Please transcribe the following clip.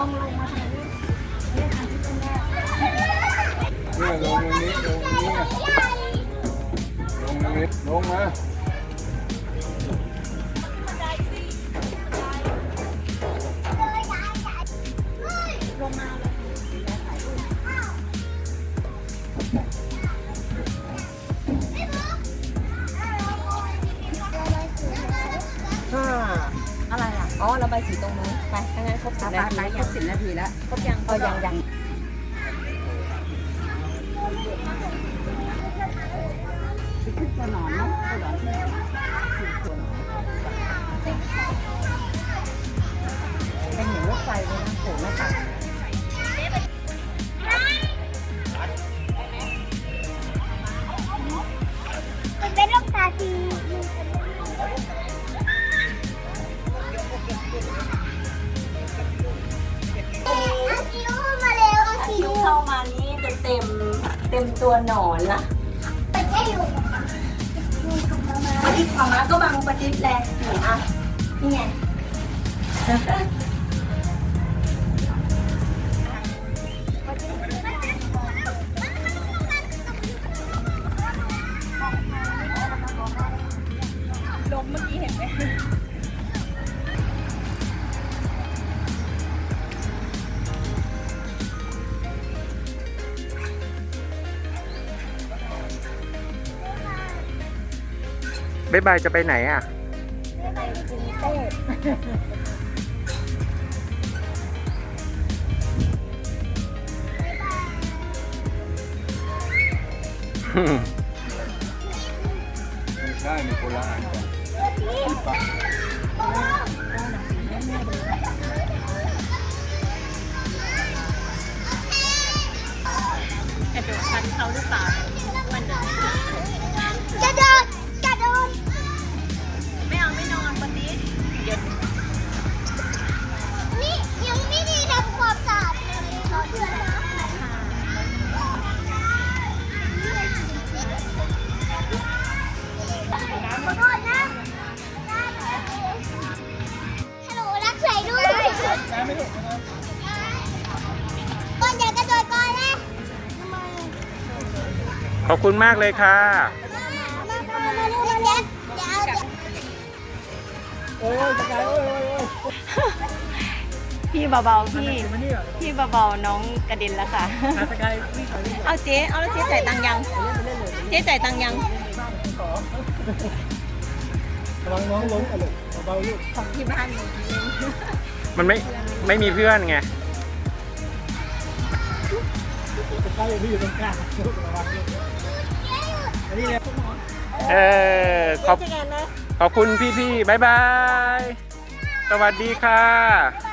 เล่นอันที่เป็นแม่เนี่ยลงตรงนี้ลงตรงนี้ลงตรงนี้ลงมาลงมาเลย อะไรอะอ๋อระบายสีตรงนู้นไปถ้างั้นครบสิไปบนาไปทีครบสิบนาทีแล้วครบยังก็ยังยังขึ้นตัวหนอนเนาะตัวหนอนที่เป็นเหมือนรถไฟเลยนะโผล่หน้าต่างมันเป็นลูกตาสี เต็มตัวหนอนละไปแค่อยู่ดูของมามาปฏิทินมาก็บังปฏิทินแหละหนูอะนี่ไงลมเมื่อกี้เห็นไหม บ๊ายบายจะไปไหนอะไม่ใช่มีคนละอันกันกระโดดพันเขาหรือเปล่า ขอบคุณมากเลยค่ะมามามาดูมันเด็กเดี๋ยวเดี๋ยวโอ้ยจะไกลโอ้ยโอ้ยโอ้ยพี่เบาๆพี่พี่เบาๆน้องกระเด็นแล้วค่ะจะไกลวิ่งไปวิ่งเอาเจ๊เอาแล้วเจ๊จ่ายตังค์ยังเจ๊จ่ายตังค์ยังระวังน้องล้มกันเลยเบาๆลูกของที่บ้านหนูมันไม่ไม่มีเพื่อนไง จะใกล้ที่อยู่ตรงกลางระวังลูกอันนี้เลยเออขอบขอบคุณพี่ๆบ๊ายบาย สวัสดีค่ะ